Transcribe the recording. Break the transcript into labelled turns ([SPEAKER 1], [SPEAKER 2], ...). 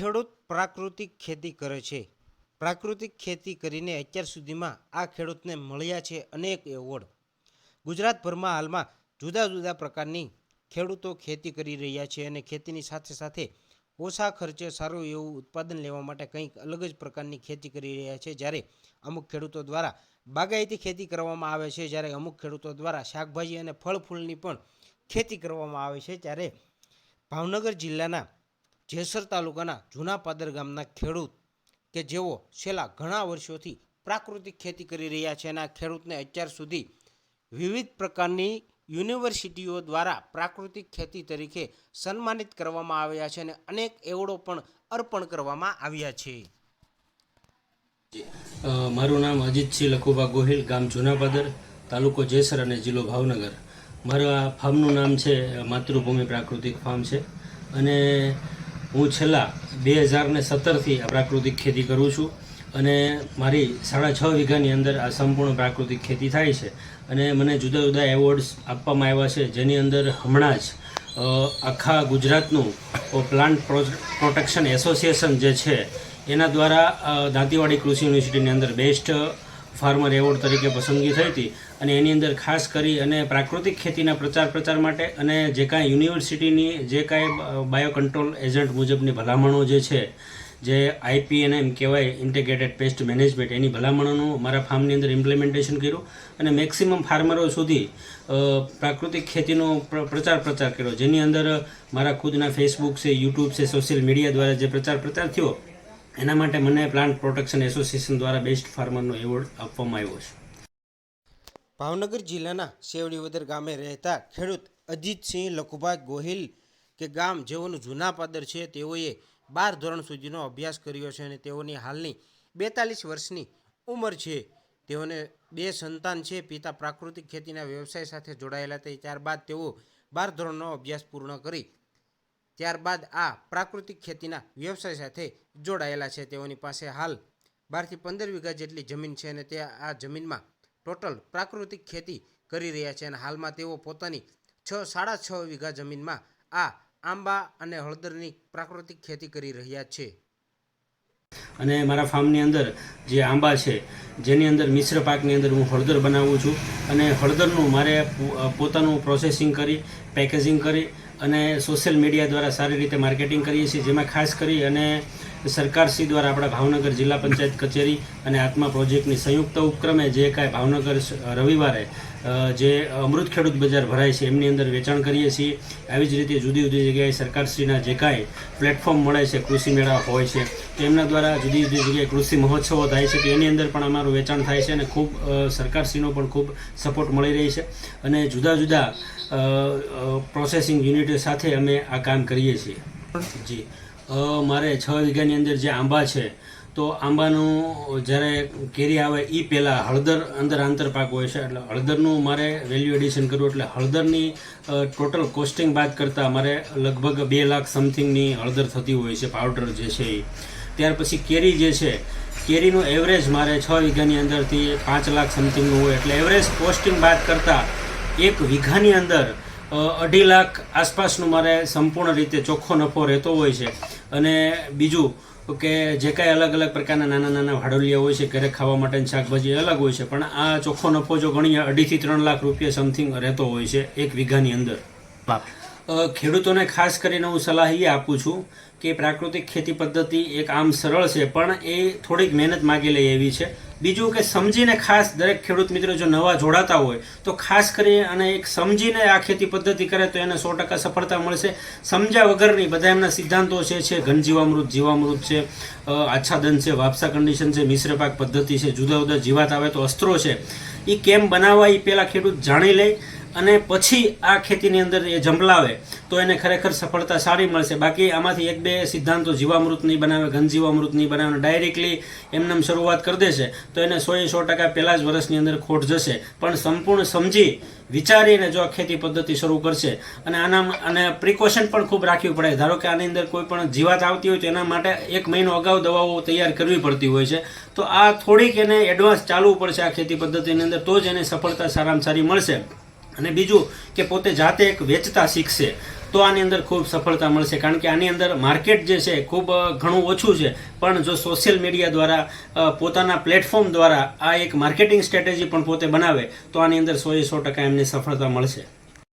[SPEAKER 1] ખેડૂત પ્રાકૃતિક ખેતી કરે છે. પ્રાકૃતિક ખેતી કરીને અત્યાર સુધીમાં આ ખેડૂતને મળ્યા છે અનેક એવોર્ડ. ગુજરાતભરમાં હાલમાં જુદા જુદા પ્રકારની ખેડૂતો ખેતી કરી રહ્યા છે અને ખેતીની સાથે સાથે ઓછા ખર્ચે સારું એવું ઉત્પાદન લેવા માટે કંઈક અલગ જ પ્રકારની ખેતી કરી રહ્યા છે. જ્યારે અમુક ખેડૂતો દ્વારા બાગાયતી ખેતી કરવામાં આવે છે, જ્યારે અમુક ખેડૂતો દ્વારા શાકભાજી અને ફળ ફૂલની પણ ખેતી કરવામાં આવે છે. ત્યારે ભાવનગર જિલ્લાના જેસર તાલુકાના જૂના પાદર ગામના ખેડૂત કે જેઓ છેલ્લા ઘણા વર્ષોથી પ્રાકૃતિક ખેતી કરી રહ્યા છે અને આ ખેડૂતને અત્યાર સુધી વિવિધ પ્રકારની યુનિવર્સિટીઓ દ્વારા પ્રાકૃતિક ખેતી તરીકે સન્માનિત કરવામાં આવ્યા છે અને અનેક એવોર્ડો પણ અર્પણ કરવામાં આવ્યા છે.
[SPEAKER 2] મારું નામ અજીતસિંહ લખુભા ગોહિલ, ગામ જૂનાપાદર તાલુકો જેસર અને જિલ્લો ભાવનગર. મારા ફાર્મનું નામ છે, માતૃભૂમિ પ્રાકૃતિક ફાર્મ છે. અને હું છેલ્લા બે હજાર ને સત્તરથી આ પ્રાકૃતિક ખેતી કરું છું અને મારી સાડા છ વીઘાની અંદર આ સંપૂર્ણ પ્રાકૃતિક ખેતી થાય છે અને મને જુદા જુદા એવોર્ડ્સ આપવામાં આવ્યા છે. જેની અંદર હમણાં જ આખા ગુજરાતનું પ્લાન્ટ પ્રોટેક્શન એસોસિએશન જે છે, એના દ્વારા દાંતીવાડી કૃષિ યુનિવર્સિટીની અંદર બેસ્ટ ફાર્મર એવોર્ડ તરીકે પસંદગી થઈ હતી અને એની અંદર ખાસ કરી અને પ્રાકૃતિક ખેતીના પ્રચાર પ્રચાર માટે અને જે કાંઈ યુનિવર્સિટીની જે કાંઈ બાયો કંટ્રોલ એજન્ટ મુજબની ભલામણો જે છે, જે આઈપીએન એમ કહેવાય ઇન્ટિગ્રેટેડ પેસ્ટ મેનેજમેન્ટ એની ભલામણોનું મારા ફાર્મની અંદર ઇમ્પ્લિમેન્ટેશન કર્યું અને મેક્સિમમ ફાર્મરો સુધી પ્રાકૃતિક ખેતીનો પ્રચાર પ્રચાર કર્યો. જેની અંદર મારા ખુદના ફેસબુક છે યુટ્યુબ છે સોશિયલ મીડિયા દ્વારા જે પ્રચાર પ્રચાર થયો એના માટે મને પ્લાન્ટ પ્રોટેક્શન એસોસિએશન દ્વારા બેસ્ટ ફાર્મરનો એવોર્ડ આપવામાં આવ્યો છે.
[SPEAKER 1] ભાવનગર જિલ્લાના સેવડીવદર ગામે રહેતા ખેડૂત અજીતસિંહ લખુભાઈ ગોહિલ કે ગામ જેઓનું જૂના પાદર છે, તેઓએ બાર ધોરણ સુધીનો અભ્યાસ કર્યો છે અને તેઓની હાલની બેતાલીસ વર્ષની ઉંમર છે. તેઓને બે સંતાન છે, પિતા પ્રાકૃતિક ખેતીના વ્યવસાય સાથે જોડાયેલા હતા. ત્યારબાદ તેઓ બાર ધોરણનો અભ્યાસ પૂર્ણ કરી ત્યારબાદ આ પ્રાકૃતિક ખેતીના વ્યવસાય સાથે જોડાયેલા છે. તેઓની પાસે હાલ બારથી પંદર વીઘા જેટલી જમીન છે અને તે આ જમીનમાં ટોટલ પ્રાકૃતિક ખેતી કરી રહ્યા છે અને હાલમાં તેઓ પોતાની છ, સાડા છ વીઘા જમીનમાં આ આંબા અને હળદરની પ્રાકૃતિક ખેતી કરી રહ્યા છે.
[SPEAKER 2] અને મારા ફાર્મની અંદર જે આંબા છે, જેની અંદર મિશ્ર પાકની અંદર હું હળદર બનાવું છું અને હળદરનું મારે પોતાનું પ્રોસેસિંગ કરી પેકેજિંગ કરી અને સોશિયલ મીડિયા દ્વારા સારી રીતે માર્કેટિંગ કરીએ છીએ જેમાં ખાસ કરી અને સરકારશ્રી દ્વારા આપણા ભાવનગર જિલ્લા પંચાયત કચેરી અને આત્મા પ્રોજેક્ટની સંયુક્ત ઉપક્રમે જે કાંઈ ભાવનગર રવિવારે જે અમૃત ખેડૂત બજાર ભરાય છે, એમની અંદર વેચાણ કરીએ છીએ. આવી જ રીતે જુદી જુદી જગ્યાએ સરકારશ્રીના જે કાંઈ પ્લેટફોર્મ મળે છે, કૃષિ મેળા હોય છે, તો એમના દ્વારા જુદી જુદી જગ્યાએ કૃષિ મહોત્સવો થાય છે, તો એની અંદર પણ અમારું વેચાણ થાય છે અને ખૂબ સરકારશ્રીનો પણ ખૂબ સપોર્ટ મળી રહી છે. અને જુદા જુદા પ્રોસેસિંગ યુનિટ સાથે અમે આ કામ કરીએ છીએ. જી. મારે છ વીઘાની અંદર જે આંબા છે, તો આંબાનું જ્યારે કેરી આવે એ પહેલાં હળદર અંદર આંતરપાક હોય છે, એટલે હળદરનું મારે વેલ્યુ એડિશન કરવું, એટલે હળદરની ટોટલ કોસ્ટિંગ બાદ કરતાં મારે લગભગ બે લાખ સમથિંગની હળદર થતી હોય છે પાવડર જે છે એ ત્યાર પછી કેરી જે છે, કેરીનું એવરેજ મારે છ વીઘાની અંદરથી પાંચ લાખ સમથિંગનું હોય, એટલે એવરેજ કોસ્ટિંગ બાદ કરતાં એક વીઘાની અંદર અઢી લાખ આસપાસનું મારે સંપૂર્ણ રીતે ચોખ્ખો નફો રહેતો હોય છે. અને બીજું કે જે કાંઈ અલગ અલગ પ્રકારના નાના નાના ભાડોલિયા હોય છે, ઘરે ખાવા માટેની શાકભાજી અલગ હોય છે, પણ આ ચોખ્ખો નફો જો ગણીએ અઢીથી ત્રણ લાખ રૂપિયા સમથિંગ રહેતો હોય છે એક વીઘાની અંદર. ખેડૂતોને ખાસ કરીને હું સલાહ એ આપું છું કે પ્રાકૃતિક ખેતી પદ્ધતિ એક આમ સરળ છે, પણ એ થોડીક મહેનત માગી લે એવી છે. બીજું કે સમજીને ખાસ દરેક ખેડૂત મિત્રો જો નવા જોડાતા હોય, તો ખાસ કરી અને એક સમજીને આ ખેતી પદ્ધતિ કરે તો એને સો ટકા સફળતા મળશે. સમજ્યા વગરની બધા એમના સિદ્ધાંતો છે છે ઘન જીવામૃત જીવામૃત છે આચ્છાદન છે, વાપસા કન્ડિશન છે, મિશ્ર પાક પદ્ધતિ છે, જુદા જુદા જીવાત આવે તો અસ્ત્રો છે. એ કેમ બનાવવા એ પહેલાં ખેડૂત જાણી લે અને પછી આ ખેતીની અંદર એ જંપલાવે તો એને ખરેખર સફળતા સારી મળશે. બાકી આમાંથી એક બે સિદ્ધાંતો જીવામૃત નહીં બનાવે ઘન જીવામૃત નહીં બનાવે ડાયરેક્ટલી એમને શરૂઆત કરી દેશે, તો એને સો એ સો ટકા પહેલાં જ વર્ષની અંદર ખોટ જશે. પણ સંપૂર્ણ સમજી વિચારીને જો આ ખેતી પદ્ધતિ શરૂ કરશે, અને આના અને પ્રિકોશન પણ ખૂબ રાખવી પડે. ધારો કે આની અંદર કોઈ પણ જીવાત આવતી હોય તો એના માટે એક મહિનો અગાઉ દવાઓ તૈયાર કરવી પડતી હોય છે. તો આ થોડીક એને એડવાન્સ ચાલવું પડશે આ ખેતી પદ્ધતિની અંદર, તો જ એને સફળતા સારામાં સારી મળશે. અને બીજું કે પોતે જાતે એક વેચતા શીખશે, તો આની અંદર ખૂબ સફળતા મળશે. કારણ કે આની અંદર માર્કેટ જે છે, ખૂબ ઘણું ઓછું છે. પણ જો સોશિયલ મીડિયા દ્વારા પોતાના પ્લેટફોર્મ દ્વારા આ એક માર્કેટિંગ સ્ટ્રેટેજી પણ પોતે બનાવે, તો આની અંદર સો એ સો ટકા એમને સફળતા મળશે.